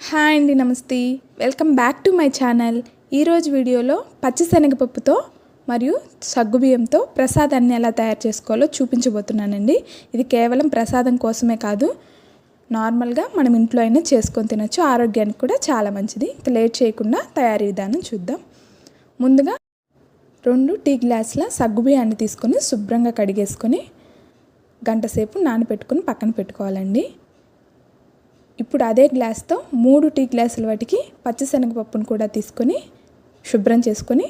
Hi అండి నమస్తే. Welcome back to my channel. ఈరోజు వీడియోలో పచ్చిశనగపప్పుతో మరియు సగ్గుబియ్యంతో ప్రసాదాన్ని ఎలా తయారు చేసుకోవాలో చూపించబోతున్నానండి. ఇది కేవలం ప్రసాదం కోసమే కాదు నార్మల్గా మనం ఇంట్లో అయినా చేసుకొని తినచ్చు. ఆరోగ్యానికి కూడా చాలా మంచిది. ఇంకా లేట్ చేయకుండా తయారీ విధానం చూద్దాం. ముందుగా రెండు టీ గ్లాసుల సగ్గుబియ్యాన్ని తీసుకొని శుభ్రంగా కడిగేసుకొని గంట సేపు నానబెట్టుకుని పక్కన పెట్టుకోవాలండి. ఇప్పుడు అదే గ్లాస్తో మూడు టీ గ్లాసుల వాటికి పచ్చిశనగపప్పును కూడా తీసుకొని శుభ్రం చేసుకొని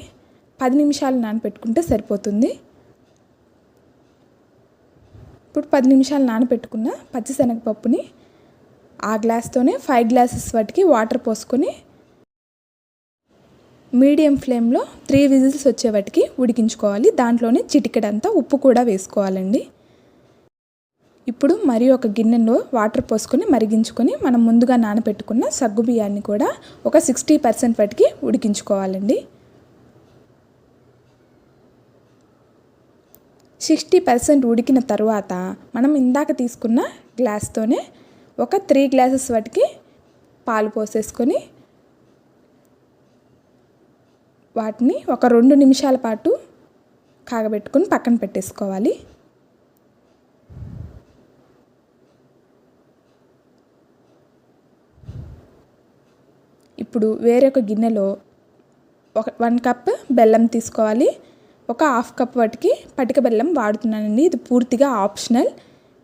పది నిమిషాలు నానబెట్టుకుంటే సరిపోతుంది. ఇప్పుడు పది నిమిషాలు నానబెట్టుకున్న పచ్చిశనగపప్పుని ఆ గ్లాస్తోనే ఫైవ్ గ్లాసెస్ వాటికి వాటర్ పోసుకొని మీడియం ఫ్లేమ్లో త్రీ విజిల్స్ వచ్చేవాటికి ఉడికించుకోవాలి. దాంట్లోనే చిటికెడంతా ఉప్పు కూడా వేసుకోవాలండి. ఇప్పుడు మరి ఒక గిన్నెలో వాటర్ పోసుకొని మరిగించుకొని మనం ముందుగా నానబెట్టుకున్న సగ్గు బియ్యాన్ని కూడా ఒక సిక్స్టీ పర్సెంట్ వాటికి ఉడికించుకోవాలండి. సిక్స్టీ పర్సెంట్ ఉడికిన తర్వాత మనం ఇందాక తీసుకున్న గ్లాస్తోనే ఒక త్రీ గ్లాసెస్ వాటికి పాలు పోసేసుకొని వాటిని ఒక రెండు నిమిషాల పాటు కాగబెట్టుకుని పక్కన పెట్టేసుకోవాలి. ఇప్పుడు వేరొక గిన్నెలో ఒక వన్ కప్ బెల్లం తీసుకోవాలి. ఒక హాఫ్ కప్ వాటికి పటిక బెల్లం వాడుతున్నానండి. ఇది పూర్తిగా ఆప్షనల్.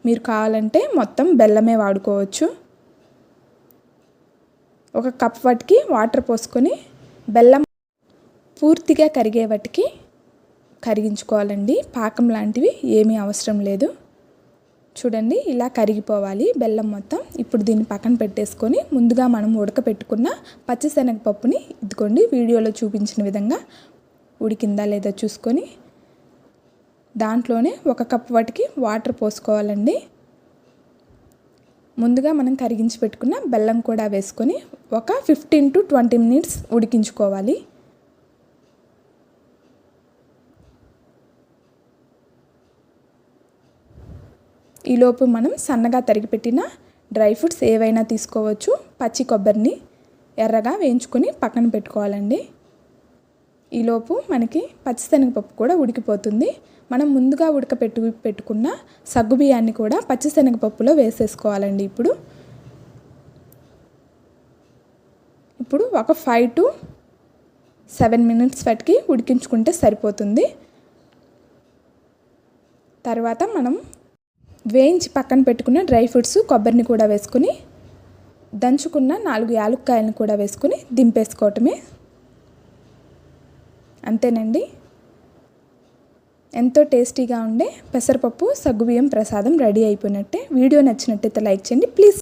మీరు కావాలంటే మొత్తం బెల్లమే వాడుకోవచ్చు. ఒక కప్ వాటికి వాటర్ పోసుకొని బెల్లం పూర్తిగా కరిగే వాటికి కరిగించుకోవాలండి. పాకం లాంటివి ఏమీ అవసరం లేదు. చూడండి ఇలా కరిగిపోవాలి బెల్లం మొత్తం. ఇప్పుడు దీన్ని పక్కన పెట్టేసుకొని ముందుగా మనం ఉడకపెట్టుకున్న పచ్చిశనగపప్పుని ఇదిగోండి వీడియోలో చూపించిన విధంగా ఉడికిందా లేదా చూసుకొని దాంట్లోనే ఒక కప్ వాటికి వాటర్ పోసుకోవాలండి. ముందుగా మనం కరిగించి పెట్టుకున్న బెల్లం కూడా వేసుకొని ఒక ఫిఫ్టీన్ టు ట్వంటీ మినిట్స్ ఉడికించుకోవాలి. ఈలోపు మనం సన్నగా తరిగిపెట్టిన డ్రై ఫ్రూట్స్ ఏవైనా తీసుకోవచ్చు. పచ్చి కొబ్బరిని ఎర్రగా వేయించుకొని పక్కన పెట్టుకోవాలండి. ఈలోపు మనకి పచ్చిశనగపప్పు కూడా ఉడికిపోతుంది. మనం ముందుగా ఉడకపెట్టు పెట్టుకున్న సగ్గు బియ్యాన్ని కూడా పచ్చిశనగపప్పులో వేసేసుకోవాలండి ఇప్పుడు. ఇప్పుడు ఒక ఫైవ్ టు సెవెన్ మినిట్స్ వాటికి ఉడికించుకుంటే సరిపోతుంది. తర్వాత మనం వేయించి పక్కన పెట్టుకున్న డ్రై ఫ్రూట్స్ కొబ్బరిని కూడా వేసుకుని దంచుకున్న నాలుగు యాలుక్కాయలను కూడా వేసుకుని దింపేసుకోవటమే. అంతేనండి. ఎంతో టేస్టీగా ఉండే పెసరపప్పు సగ్గుబియ్యం ప్రసాదం రెడీ అయిపోయినట్టే. వీడియో నచ్చినట్టయితే లైక్ చేయండి. ప్లీజ్